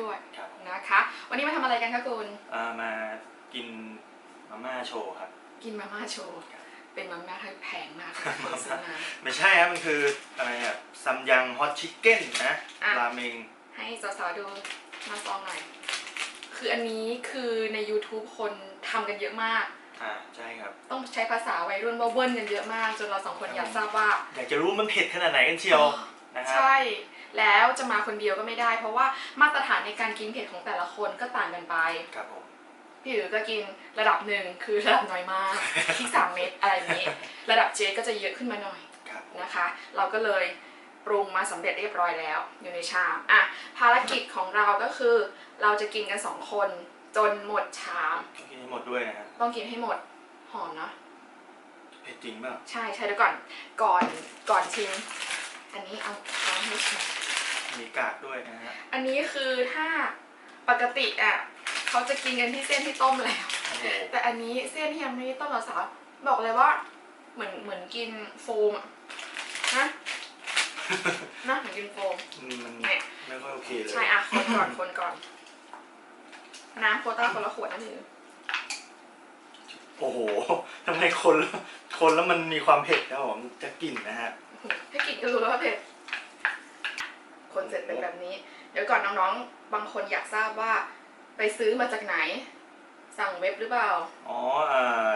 ด้วยครับนะคะ วันนี้มาทำอะไรกันคะคุณอ่ามากินมาม่าโชว์ครับ กินมาม่าโชว์เป็นมาม่าที่แพงมากค่ะเคยซื้อมา ไม่ใช่ครับมันคืออะไรอะซัมยังฮอตชิคเก้นนะอะ ราเมงให้สาวๆดูมาซองหน่อย คืออันนี้คือใน YouTube คนทำกันเยอะมาก อ่าใช่ครับ ต้องใช้ภาษาวัยรุ่นว่าเบิ้ลกันเยอะมาก จนเราสองคนอยากทราบว่า อยากจะรู้มันเผ็ดขนาดไหนกันเชียวนะครับใช่ แล้วจะมาคนเดียวก็ไม่ได้ เพราะว่ามาตรฐานในการกินเผ็ดของแต่ละคนก็ต่างกันไป ครับผมพี่อือก็กินระดับหนึ่งคือระดับน้อยมากที่สามเม็ดอะไรอย่างนี้ ระดับเจก็จะเยอะขึ้นมาหน่อยครับผมนะคะ เราก็เลยปรุงมาสำเร็จเรียบร้อยแล้ว อยู่ในชามอะภารกิจของเราก็คือ เราจะกินกันสองคนจนหมดชามต้องกินให้หมดด้วยนะฮะต้องกินให้หมดหอมเนาะเผ็ดจริงเปล่าใช่ใช่เดี๋ยวก่อนก่อนก่อนชิมอันนี้เอาเอาให้ชิม มีกากด้วยนะฮะอันนี้คือถ้าปกติอะเขาจะกินกันที่เส้นที่ต้มแล้ว โอ้โหแต่อันนี้เส้นที่ยังไม่ได้ต้มสาวๆบอกเลยว่า เหมือนเหมือนกินโฟมอะนะนะเหมือนกินโฟมมันเนี่ยไม่ค่อยโอเคเลยใช่อะคนก่อนคนก่อน น้ำโควต้าคนละขวดนั่นเองโอ้โหทำไมคนละคนแล้วมันมีความเผ็ดครับผมจะกลิ่นนะฮะให้กินก็รู้แล้วว่าเผ็ด คนเสร็จเป็นแบบนี้ เดี๋ยวก่อนน้องๆ บางคนอยากทราบว่า ไปซื้อมาจากไหน สั่งเว็บหรือเปล่า อ๋ออ่า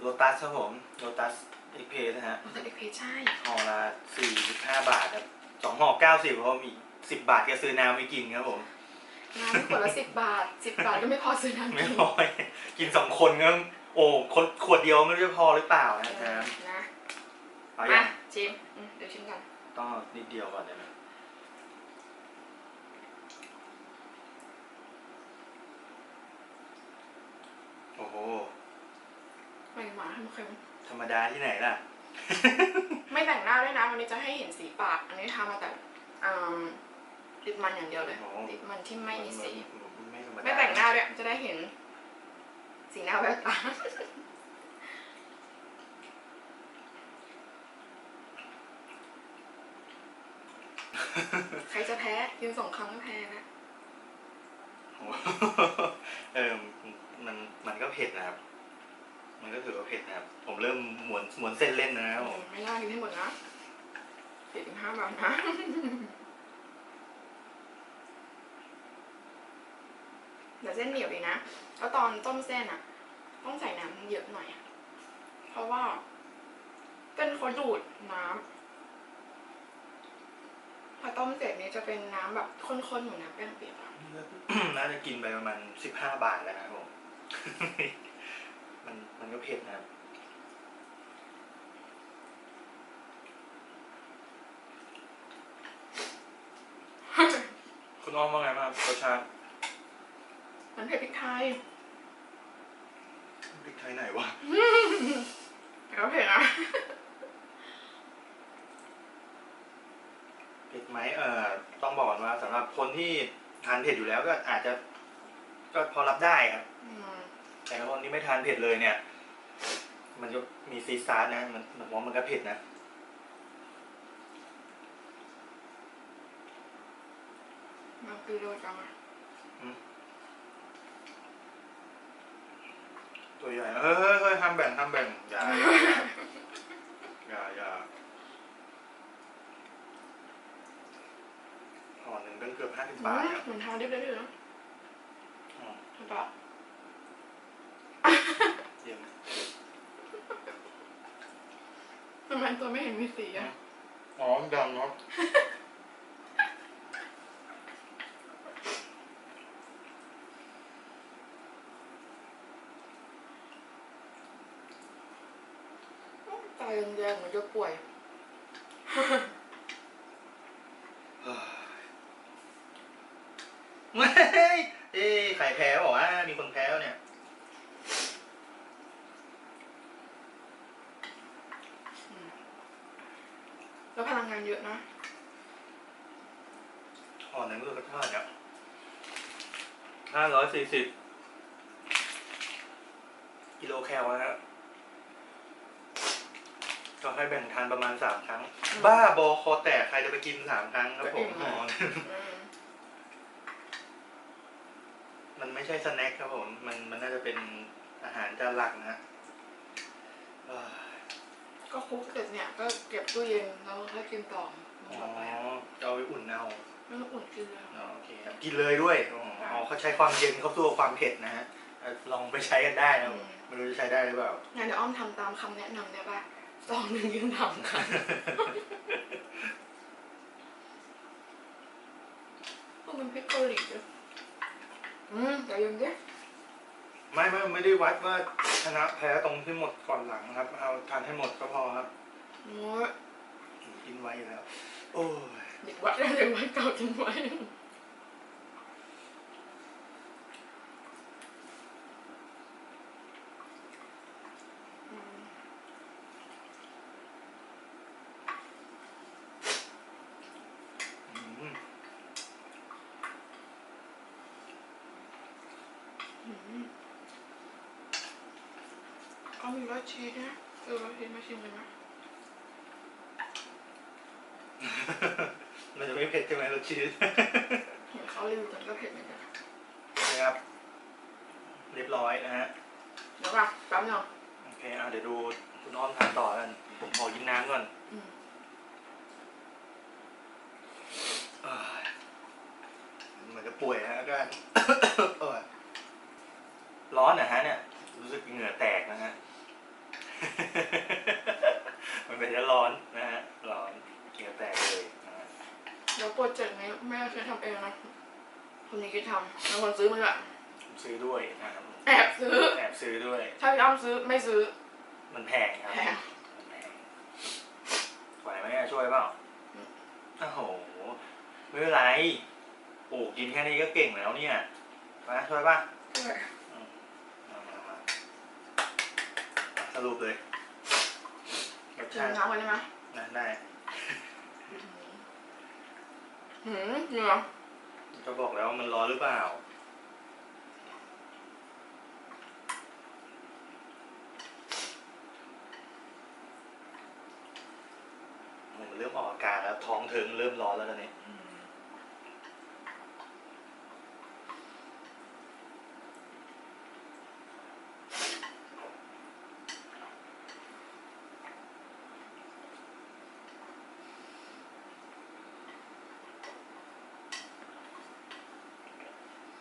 โลตัสครับผมโลตัสเอ็กเพสนะฮะแต่เด็กเพจใช่ห่อละสี่สิบห้าบาทครับสองห่อเก้าสิบเพราะมีสิบบาทก็ซื้อน้ำไปกินครับผมน้ำขวดละสิบบาทสิบบาทก็ไม่พอซื้อน้ำไม่กินพอกินสองคนก็โอ้คนขวดเดียวไม่รู้จะพอหรือเปล่านะเอน้อนะำเอามาอย่างชิมอืมเดี๋ยวชิมกันต้องเอานิดเดียวก่อนได้ไหมโอ้โห ไม่ หวานเค็มธรรมดาที่ไหนล่ะ ๆไม่แต่งหน้าด้วยนะวันนี้จะให้เห็นสีปาก อันนี้ทามาแต่อืมติดมันอย่างเดียวเลยโอ้ติดมันที่ไม่มีสี ไม่ธรรมดาไม่แต่งหน้าด้วยจะได้เห็น สีหน้าแววตา ใครจะแพ้ยืนสองครั้งก็แพ้นะ โอ้โหเออมันมันก็เผ็ดนะครับ มันก็ถือว่าเผ็ดนะครับ ผมเริ่มหมวนหมวนเส้นเล่นนะครับผมไม่น่ากินให้หมดนะสี่ถึงห้าบาทนะเดี๋ยวเส้นเหนียวอีกนะแล้วตอนต้มเส้นอะ ต้องใส่น้ำเยอะหน่อยอะเพราะว่า เป็นเขาดูดน้ำพอต้มเสร็จนี้จะเป็นน้ำแบบข้นๆเหมือนน้ำแป้งเปียกอะน่าจะกินไปประมาณสิบห้าบาทแล้วนะครับผม มันมันก็เผ็ดนะครับคุณอ้อมว่าไงบ้างรสชาติมันเผ็ดพริกไทยพริกไทยไหนวะแล้วเผ็ดอะเผ็ดไหมเอ่อต้องบอกก่อนว่าสำหรับคนที่ทานเผ็ดอยู่แล้วก็อาจจะ ก็พอรับได้ครับ อืม แต่ถ้าคนที่ไม่ทานเผ็ดเลยเนี่ย มันก็มีซีซาร์นะ มันผมว่ามันก็เผ็ดนะ มันคือโรจังอะตัวใหญ่เฮ้ยเฮ้ยเฮ้ยห้ามแบ่งห้ามแบ่งอย่าอย่าอย่าอย่าห่อหนึ่งก็เกือบห้าสิบบาทครับเหมือนทานดิบได้เลยนะอ๋อ ถูกปะ เยี่ยม ทำไมตัวไม่เห็นมีสีอะ อ๋อดำเนาะตาแดงๆเหมือนจะป่วย เฮ้ยเอ้ยใครแพ้บอกว่ามีคนแพ้แล้วเนี่ย แล้วพลังงาน เยอะนะห่อหนึ่งก็เท่าไหร่เนี่ยห้าร้อยสี่สิบกิโลแคลนะครับก็ให้แบ่งทานประมาณสามครั้ง บ้าบอคอแตกใครจะไปกินสามครั้งครับผมอ๋ออืมมันไม่ใช่สแน็คครับผม มันมันน่าจะเป็นอาหารจานหลักนะฮะเอ้ย ก็คลุกเสร็จเนี่ยก็เก็บตู้เย็นแล้วค่อยกินต่ออ๋อต่อไปจะเอาไปอุ่นเอาไม่ต้องอุ่นกินเลยอ๋อโอเคครับกินเลยด้วยอ๋อเขาใช้ความเย็นเขาสู้กับความเผ็ดนะฮะเอ่อลองไปใช้กันได้นะไม่รู้จะใช้ได้หรือเปล่า งั้นเดี๋ยวอ้อมทำตามคำแนะนำได้ป่ะซองหนึ่งยังทำค่ะพวกมันพริกเกาหลีด้วยอืมเดี๋ยวยังดิไม่ไม่ไม่ได้วัดว่า ชนะแพ้ตรงที่หมดก่อนหลังครับ เอาทานให้หมดก็พอครับโอ้ยกินไว้อยู่แล้ว โอ้ย เด็กวัดได้เด็กวัดเก่ากินไว้ ก็มีรสชีสนะเออรสชีสมาชิมกันนะมันจะไม่เผ็ดใช่ไหมรสชีส เห็นเขารีวิวกันก็เผ็ดเหมือนกันนะครับ เรียบร้อยนะฮะ เดี๋ยวก่อนแป๊บนึงโอเคอะเดี๋ยวดูคุณอ้อมทานต่อกัน ผมขอกินน้ำก่อนอืมเอ้ยเหมือนจะป่วยนะอาการ เอ้ยร้อนนะฮะเนี่ย รู้สึกเหงื่อแตกนะฮะ มันเป็นจะร้อนนะฮะ ร้อนเหงื่อแตกเลยนะฮะ เดี๋ยวโปรเจกต์นี้แม่เคยทำเองนะคนนี้คิดทำแล้วคนซื้อมันแบบผมซื้อด้วยนะครับแอบซื้อ แอบซื้อด้วย ถ้าพี่อ้อมซื้อไม่ซื้อมันแพงครับแพง มันแพงไหวไหมเนี่ยช่วยเปล่าอืม โอ้โหไม่เป็นไรโอ้กินแค่นี้ก็เก่งแล้วเนี่ยมาช่วยป่ะด้วยอืมมามามาสรุปเลยรสกินชาติน้ำกันได้ไหมนะได้ หืมเหนื่อยก็บอกแล้วว่ามันร้อนหรือเปล่า มันเริ่มออกอาการแล้วท้องเทิงเริ่มร้อนแล้วตอนนี้ม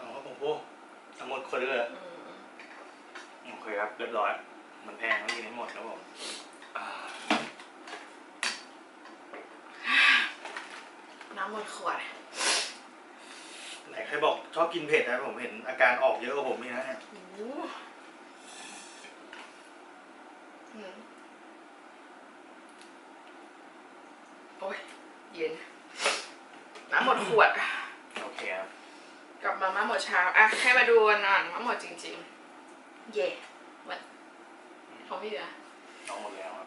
อ๋อโอ้โห ทั้งหมดคนเลยเหรออืมโอเคครับ เรียบร้อย มันแพงต้องกินให้หมดครับผมอ่าน้ำหมดขวด ไหนใครบอกชอบกินเผ็ดนะผมเห็นอาการออกเยอะกว่าผมนี่นะเนี่ยโอ้โหอืมโอ้ยเย็น น้ำหมดขวด โอเคครับ กลับมาม่าหมดเช้าอะให้มาดูกันหน่อยว่าหมดจริงๆ เย่วันเขาไม่เหลือน้องหมดแล้วครับ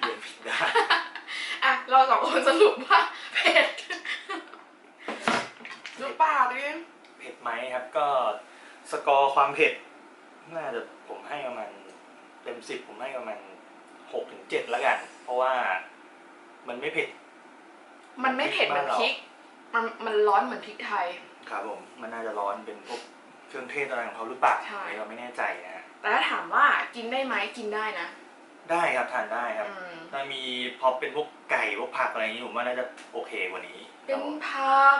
เดินผิดได้อะเราสองคนสรุปว่าเผ็ดดูปากดิเผ็ดไหมครับ ก็สกอร์ความเผ็ด น่าจะผมให้ประมาณเต็มสิบผมให้ประมาณหกถึงเจ็ดแล้วกัน เพราะว่ามันไม่เผ็ด มันไม่เผ็ดเหมือนพริก มันมันร้อนเหมือนพริกไทย ครับผม มันน่าจะร้อนเป็นพวกเครื่องเทศอะไรของเขาหรือเปล่าใช่อันนี้เราไม่แน่ใจนะฮะแต่ถ้าถามว่ากินได้ไหมกินได้นะได้ครับทานได้ครับ อืมถ้ามีพอเป็นพวกไก่พวกผักอะไรอย่างนี้ผมว่าน่าจะโอเคกว่านี้เป็นครับผมผัก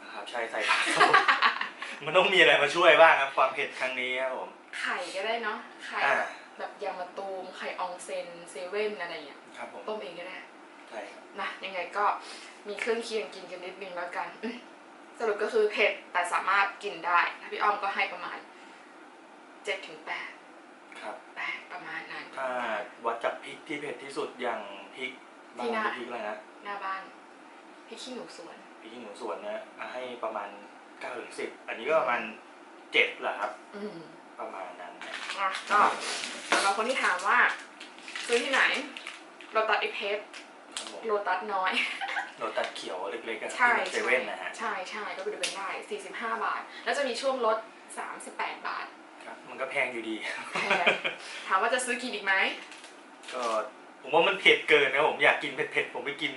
นะครับใช่ใส่ผักครับผมมันต้องมีอะไรมาช่วยบ้างครับ ความเผ็ดครั้งนี้ครับผม ไข่ก็ได้เนาะไข่อ่า แบบยางมะตูมไข่อองเซนเซเว่นอะไรอย่างเงี้ยครับผม ต้มเองก็ได้ ใช่ครับนะยังไงก็มีเครื่องเคียงกินกันนิดนึงแล้วกันอืมสรุปก็คือเผ็ดแต่สามารถกินได้ถ้าพี่อ้อมก็ให้ประมาณเจ็ดถึงแปดครับ แปดประมาณนั้น ถ้าวัดจากพริกที่เผ็ดที่สุดอย่างพริกบ้าที่นหน้า พริกอะไรนะหน้าบ้านพี่ขี้หนูสวน พริกขี้หนูสวนนะอะให้ประมาณเก้าถึงสิบอันนี้ก็ประมาณเจ็ดแหละครับ อืมประมาณนั้นนะอะก็สำหรับคนที่ถามว่า ซื้อที่ไหนโรตัสเอ็กเพสครับผม โรตัสน้อยโรตัสเขียวเล็กๆอะใช่ที่เซเว่นนะฮะ ใช่ใช่ก็ไปดูกันได้ 45 บาท แล้วจะมีช่วงลด 38 บาท ครับ มันก็แพงอยู่ดี แพง ถามว่าจะซื้อกินอีกไหม ก็ผมว่ามันเผ็ดเกินนะผมอยากกินเผ็ดๆ ผมไปกิน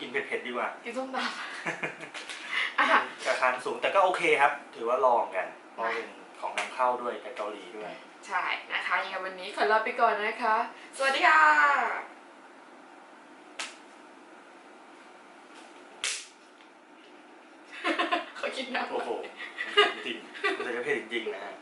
กินเผ็ดๆดีกว่ากินส้มตำอะราคาสูงแต่ก็โอเคครับ ถือว่าลองกันเพราะเป็นของนำเข้าด้วยจากเกาหลีด้วย ใช่นะคะยังไงวันนี้ขอลาไปก่อนนะคะ สวัสดีค่ะ กินนะโอ้โหจริงๆมันจะเผ็ดจริงๆนะฮะ